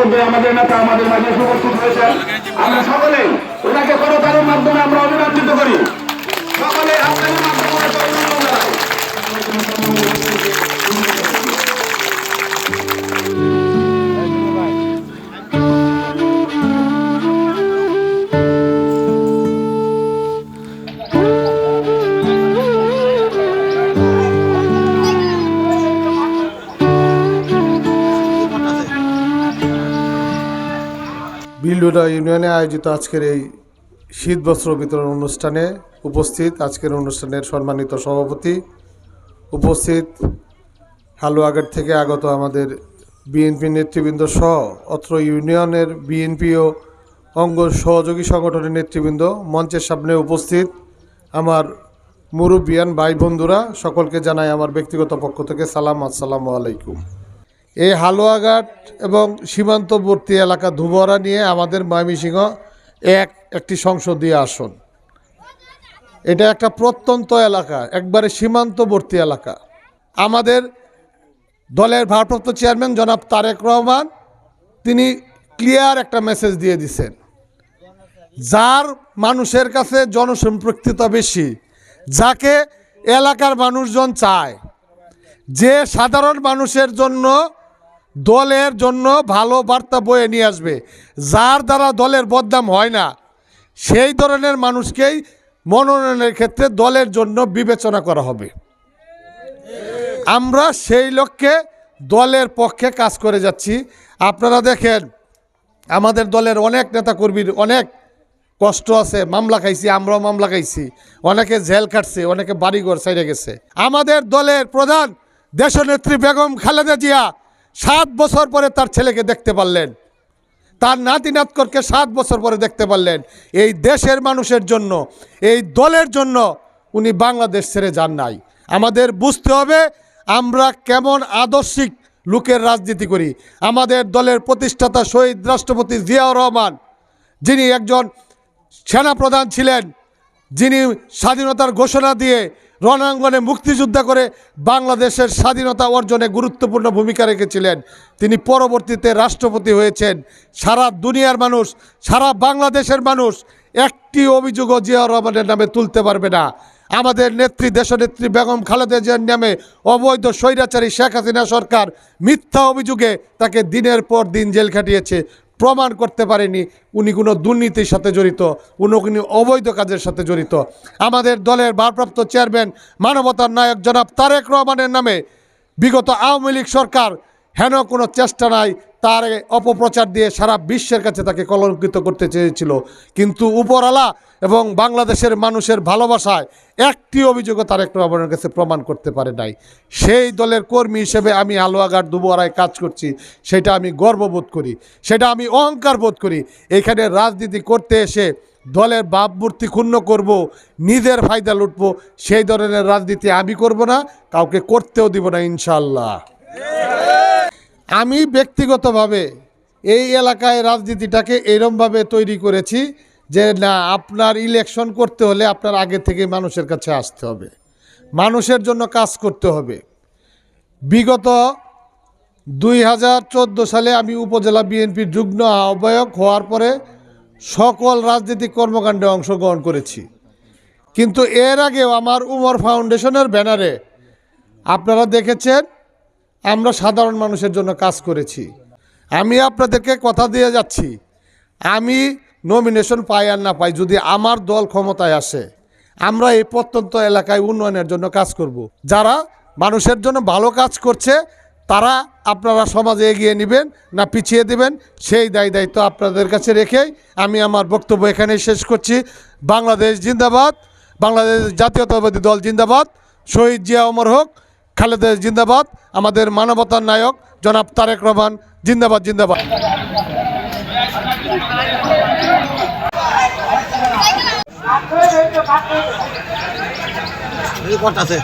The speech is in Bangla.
ইতিমধ্যে আমাদের নেতা আমাদের মাঝে উপস্থিত হয়েছেন। আমরা সকলেই ওনাকে করতালের মাধ্যমে আমরা অভিনন্দিত করি। বিলডোডা ইউনিয়নে আয়োজিত আজকের এই শীত বস্ত্র বিতরণ অনুষ্ঠানে উপস্থিত আজকের অনুষ্ঠানের সম্মানিত সভাপতি উপস্থিত হালুয়াঘাট থেকে আগত আমাদের বিএনপি নেতৃবৃন্দ সহ অত্র ইউনিয়নের বিএনপি ও অঙ্গ সহযোগী সংগঠনের নেতৃবৃন্দ মঞ্চের সামনে উপস্থিত আমার মুরব্বিয়ান ভাই বন্ধুরা, সকলকে জানাই আমার ব্যক্তিগত পক্ষ থেকে সালাম, আসসালামু আলাইকুম। এই হালুয়াঘাট এবং সীমান্তবর্তী এলাকা ধুবরা নিয়ে আমাদের ময়মনসিংহ এক, একটি সংসদীয় আসন। এটা একটা প্রত্যন্ত এলাকা, একবারে সীমান্তবর্তী এলাকা। আমাদের দলের ভারপ্রাপ্ত চেয়ারম্যান জনাব তারেক রহমান, তিনি ক্লিয়ার একটা মেসেজ দিয়ে দিছেন। যার মানুষের কাছে জনসম্পৃক্ততা বেশি, যাকে এলাকার মানুষজন চায়। যে সাধারণ মানুষের জন্য দলের জন্য ভালো বার্তা বয়ে নিয়ে আসবে। যার দ্বারা দলের বদনাম হয় না, সেই ধরনের মানুষকেই মনোনয়নের ক্ষেত্রে দলের জন্য বিবেচনা করা হবে। আমরা সেই লক্ষ্যে দলের পক্ষে কাজ করে যাচ্ছি। আপনারা দেখেন, আমাদের দলের অনেক নেতাকর্মীর অনেক কষ্ট আছে। মামলা খাইছি, আমরাও মামলা খাইছি। অনেকে জেল কাটছে, অনেকে বাড়িঘর সাইডে গেছে। আমাদের দলের প্রধান দেশনেত্রী বেগম খালেদা জিয়া সাত বছর পরে তার ছেলেকে দেখতে পারলেন। তার নাতি নাতকরকে সাত বছর পরে দেখতে পারলেন। এই দেশের মানুষের জন্য, এই দলের জন্য উনি বাংলাদেশ ছেড়ে যান নাই। আমাদের বুঝতে হবে আমরা কেমন আদর্শিক লোকের রাজনীতি করি। আমাদের দলের প্রতিষ্ঠাতা শহীদ রাষ্ট্রপতি জিয়াউর রহমান, যিনি একজন সেনাপ্রধান ছিলেন, যিনি স্বাধীনতার ঘোষণা দিয়ে রণাঙ্গনে মুক্তিযুদ্ধ করে বাংলাদেশের স্বাধীনতা অর্জনে গুরুত্বপূর্ণ ভূমিকা রেখেছিলেন। তিনি পরবর্তীতে রাষ্ট্রপতি হয়েছেন। সারা দুনিয়ার মানুষ, সারা বাংলাদেশের মানুষ একটি অভিযোগও জিয়াউর রহমানের নামে তুলতে পারবে না। আমাদের নেত্রী, দেশনেত্রী বেগম খালেদা জিয়ার নামে অবৈধ স্বৈরাচারী শেখ হাসিনা সরকার মিথ্যা অভিযোগে তাকে দিনের পর দিন জেল খাটিয়েছে। প্রমাণ করতে পারেনি। উনি কোনো দুর্নীতির সাথে জড়িত, উনি কোনো অবৈধ কাজের সাথে জড়িত। আমাদের দলের ভারপ্রাপ্ত চেয়ারম্যান, মানবতার নায়ক জনাব তারেক রহমানের নামে বিগত আওয়ামী লীগ সরকার হেন কোনো চেষ্টা নাই তার অপপ্রচার দিয়ে সারা বিশ্বের কাছে তাকে কলঙ্কিত করতে চেয়েছিল। কিন্তু উপরওয়ালা এবং বাংলাদেশের মানুষের ভালোবাসায় একটি অভিযোগও তারেক রহমানের কাছে প্রমাণ করতে পারে নাই। সেই দলের কর্মী হিসেবে আমি আলোয়াঘাট দুবরায় কাজ করছি, সেটা আমি গর্ববোধ করি, সেটা আমি অহংকার বোধ করি। এখানে রাজনীতি করতে এসে দলের ভাবমূর্তি ক্ষুণ্ণ করব, নিজের ফায়দা লুটবো, সেই ধরনের রাজনীতি আমি করব না, কাউকে করতেও দিব না ইনশাল্লাহ আমি ব্যক্তিগতভাবে এই এলাকায় রাজনীতিটাকে এরমভাবে তৈরি করেছি যে না, আপনার ইলেকশন করতে হলে আপনার আগে থেকে মানুষের কাছে আসতে হবে। মানুষের জন্য কাজ করতে হবে। বিগত দুই হাজার চোদ্দ সালে আমি উপজেলা বিএনপির যুগ্ম আহ্বায়ক হওয়ার পরে সকল রাজনৈতিক কর্মকাণ্ডে অংশগ্রহণ করেছি। কিন্তু এর আগেও আমার উমর ফাউন্ডেশনের ব্যানারে আপনারা দেখেছেন আমরা সাধারণ মানুষের জন্য কাজ করেছি। আমি আপনাদেরকে কথা দিয়ে যাচ্ছি। আমি নমিনেশন পাই আর না পাই যদি আমার দল ক্ষমতায় আসে, আমরা এই প্রত্যন্ত এলাকায় উন্নয়নের জন্য কাজ করব। যারা মানুষের জন্য ভালো কাজ করছে, তারা আপনারা সমাজে এগিয়ে নেবেন না পিছিয়ে দেবেন, সেই দায় দায়িত্ব আপনাদের কাছে রেখেই আমি আমার বক্তব্য এখানেই শেষ করছি। বাংলাদেশ জিন্দাবাদ, বাংলাদেশ জাতীয়তাবাদী দল জিন্দাবাদ, শহীদ জিয়া অমর হোক খালেদা জিন্দাবাদ আমাদের মানবতার নায়ক জনাব তারেক রহমান জিন্দাবাদ জিন্দাবাদ। আছে?